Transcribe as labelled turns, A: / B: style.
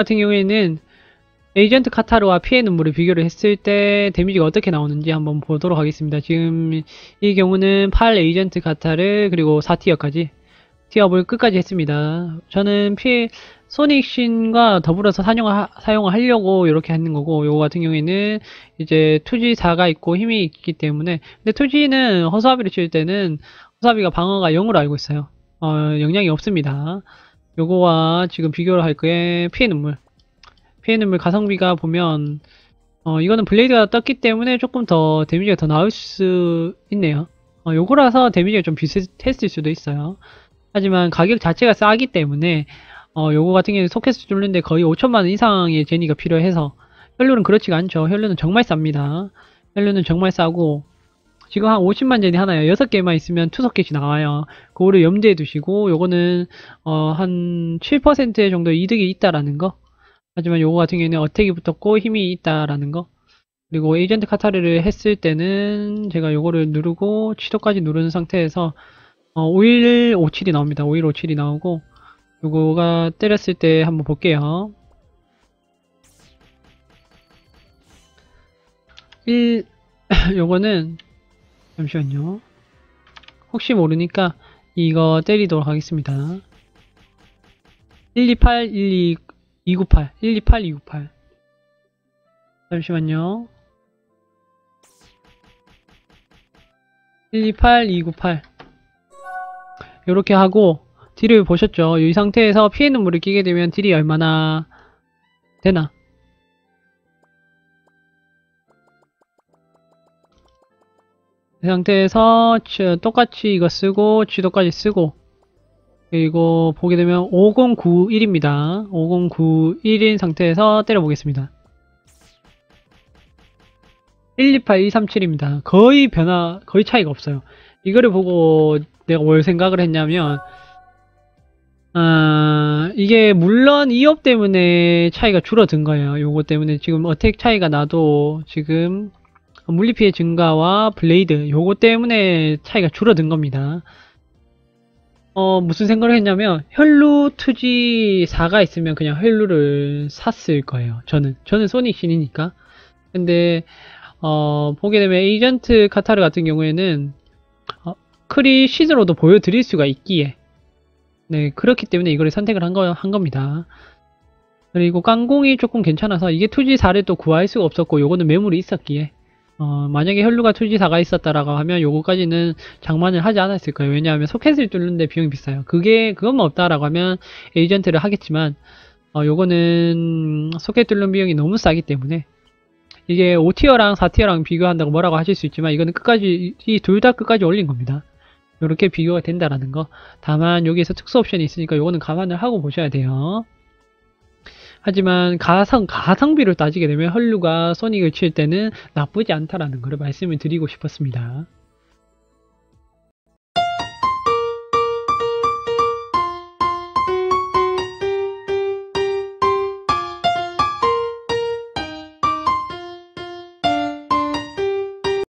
A: 같은 경우에는 에이전트 카타르와 피해 눈물을 비교를 했을 때 데미지가 어떻게 나오는지 한번 보도록 하겠습니다. 지금 이 경우는 8 에이전트 카타르 그리고 4티어까지 티어업을 끝까지 했습니다. 저는 피해 소닉 신과 더불어서 사용을, 사용을 하려고 이렇게 하는 거고 요거 같은 경우에는 이제 투지 4가 있고 힘이 있기 때문에 근데 투지는 허수아비를 칠 때는 허수아비가 방어가 0으로 알고 있어요. 어, 영향이 없습니다. 요거와 지금 비교를 할 거에 피해 눈물 피해 눈물 가성비가 보면 어, 이거는 블레이드가 떴기 때문에 조금 더 데미지가 더 나올 수 있네요. 어, 요거라서 데미지가 좀 비슷했을 수도 있어요. 하지만 가격 자체가 싸기 때문에 어, 요거 같은 경우는 소켓을 뚫는데 거의 5천만원 이상의 제니가 필요해서 혈류는 그렇지가 않죠. 혈류는 정말 쌉니다. 혈류는 정말 싸고 지금 한 50만 제니 하나요. 6개만 있으면 투석켓이 나와요. 그거를 염두에 두시고 요거는 어, 한7% 정도 이득이 있다라는 거 하지만 요거 같은 경우에는 어택이 붙었고 힘이 있다라는 거 그리고 에이전트 카타르를 했을 때는 제가 요거를 누르고 취도까지 누르는 상태에서 어, 5157이 나옵니다. 5157이 나오고 요거가 때렸을 때 한번 볼게요. 1 요거는 잠시만요. 혹시 모르니까 이거 때리도록 하겠습니다. 128 12 298 128 298 잠시만요. 128 298 이렇게 하고 딜을 보셨죠? 이 상태에서 피해 눈물을 끼게 되면 딜이 얼마나 되나? 이 상태에서 똑같이 이거 쓰고 지도까지 쓰고 그리고 보게 되면 5091입니다. 5091인 상태에서 때려보겠습니다. 128, 237입니다. 거의 변화, 거의 차이가 없어요. 이거를 보고 내가 뭘 생각을 했냐면 아, 이게 물론 2업 때문에 차이가 줄어든 거예요. 요거 때문에 지금 어택 차이가 나도 지금 물리피해 증가와 블레이드 요거 때문에 차이가 줄어든 겁니다. 어, 무슨 생각을 했냐면 혈루 투지 4가 있으면 그냥 혈루를 샀을 거예요. 저는. 저는 소닉 신이니까. 근데 어, 보게 되면 에이전트 카타르 같은 경우에는 어, 크리 시즈로도 보여드릴 수가 있기에 네, 그렇기 때문에 이거를 선택을 한, 거, 한 겁니다. 그리고 깡공이 조금 괜찮아서 이게 투지사를 또 구할 수가 없었고 요거는 매물이 있었기에 어, 만약에 혈루가 투지사가 있었다라고 하면 요거까지는 장만을 하지 않았을 거예요. 왜냐하면 소켓을 뚫는데 비용이 비싸요. 그게 그것만 없다라고 하면 에이전트를 하겠지만 어, 요거는 소켓 뚫는 비용이 너무 싸기 때문에 이게 5티어랑 4티어랑 비교한다고 뭐라고 하실 수 있지만 이거는 끝까지 이 둘 다 끝까지 올린 겁니다. 이렇게 비교가 된다라는 거. 다만 여기에서 특수 옵션이 있으니까 요거는 감안을 하고 보셔야 돼요. 하지만 가성, 가성비를 따지게 되면 헐루가 소닉을 칠 때는 나쁘지 않다라는 것을 말씀을 드리고 싶었습니다.